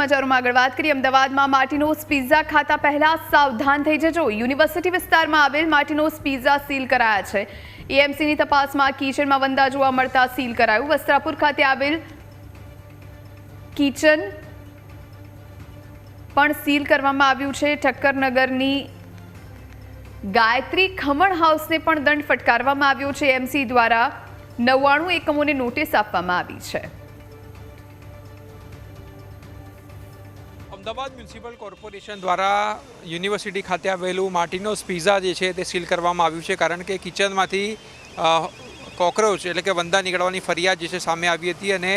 સમાચારોમાં આગળ વાત કરીએ. અમદાવાદમાં માર્ટિનોઝ પિઝા ખાતા પહેલા સાવધાન થઈ જજો. યુનિવર્સિટી વિસ્તારમાં આવેલ માર્ટિનોઝ પિઝા સીલ કરાયા છે. એએમસીની તપાસમાં કિચનમાં વંદા જોવા મળતા સીલ કરાયું. વસ્ત્રાપુર ખાતે આવેલ કિચન પણ સીલ કરવામાં આવ્યું છે. ઠક્કરનગરની ગાયત્રી ખમણ હાઉસને પણ દંડ ફટકારવામાં આવ્યો છે. એમસી દ્વારા નવ્વાણું એકમોને નોટિસ આપવામાં આવી છે. અમદાવાદ મ્યુનિસિપલ કોર્પોરેશન દ્વારા યુનિવર્સિટી ખાતે આવેલું માર્ટિનોસ પીઝા જે છે તે સીલ કરવામાં આવ્યું છે, કારણ કે કિચનમાંથી કોક્રોચ એટલે કે વંદા નીકળવાની ફરિયાદ જે છે સામે આવી હતી અને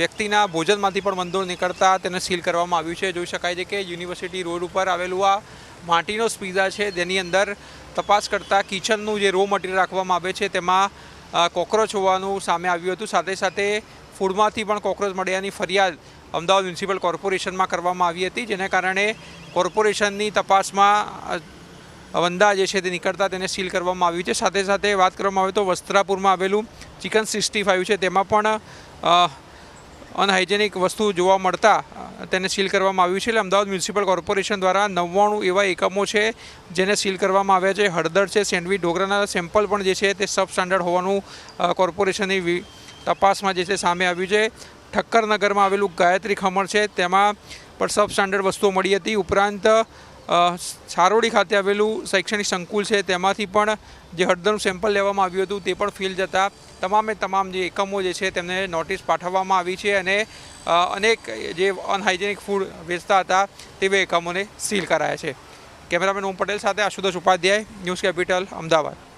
વ્યક્તિના ભોજનમાંથી પણ વંદો નીકળતા તેને સીલ કરવામાં આવ્યું છે. જોઈ શકાય છે કે યુનિવર્સિટી રોડ ઉપર આવેલું આ માર્ટિનોસ પીઝા છે તેની અંદર તપાસ કરતાં કિચનનું જે રો મટીરિયલ રાખવામાં આવે છે તેમાં કોકરોચ હોવાનું સામે આવ્યું હતું. સાથે સાથે ફૂડમાંથી પણ કોકરોચ મળ્યાની ફરિયાદ અમદાવાદ મ્યુનિસિપલ કોર્પોરેશનમાં કરવામાં આવી હતી, જેને કારણે કોર્પોરેશનની તપાસમાં વંદા જે છે તે નીકળતા તેને સીલ કરવામાં આવ્યું છે. સાથે સાથે વાત કરવામાં આવે તો વસ્ત્રાપુરમાં આવેલું ચિકન સિક્સટી ફાઇવ છે, તેમાં પણ અનહાઇજેનિક વસ્તુ જોવા મળતા તેને સીલ કરવામાં આવ્યું છે. એટલે અમદાવાદ મ્યુનિસિપલ કોર્પોરેશન દ્વારા નવ્વાણું એવા એકમો છે જેને સીલ કરવામાં આવ્યા છે. હળદર છે, સેન્ડવીચ ઢોકરાના સેમ્પલ પણ જે છે તે સબ સ્ટાન્ડર્ડ હોવાનું કોર્પોરેશનની તપાસમાં જે છે સામે આવ્યું છે. ઠક્કરનગરમાં આવેલું ગાયત્રી ખમણ છે. તેમાં પણ સબ સ્ટાન્ડર્ડ વસ્તુઓ મળી હતી. ઉપરાંત સારોડી ખાતે આવેલું શૈક્ષણિક સંકુલ છે. તેમાંથી પણ જે હળદરનું સેમ્પલ લેવામાં આવ્યું હતું તે પણ ફીલ જતા તમામે તમામ જે એકમો જે છે તેમને નોટિસ પાઠવવામાં આવી છે અને અનેક જે અનહાઇજેનિક ફૂડ વેચતા હતા તેવા એકમોને સીલ કરાયા છે. કેમેરામેન ઓમ પટેલ સાથે આશુતોષ ઉપાધ્યાય, ન્યૂઝ કેપિટલ, અમદાવાદ.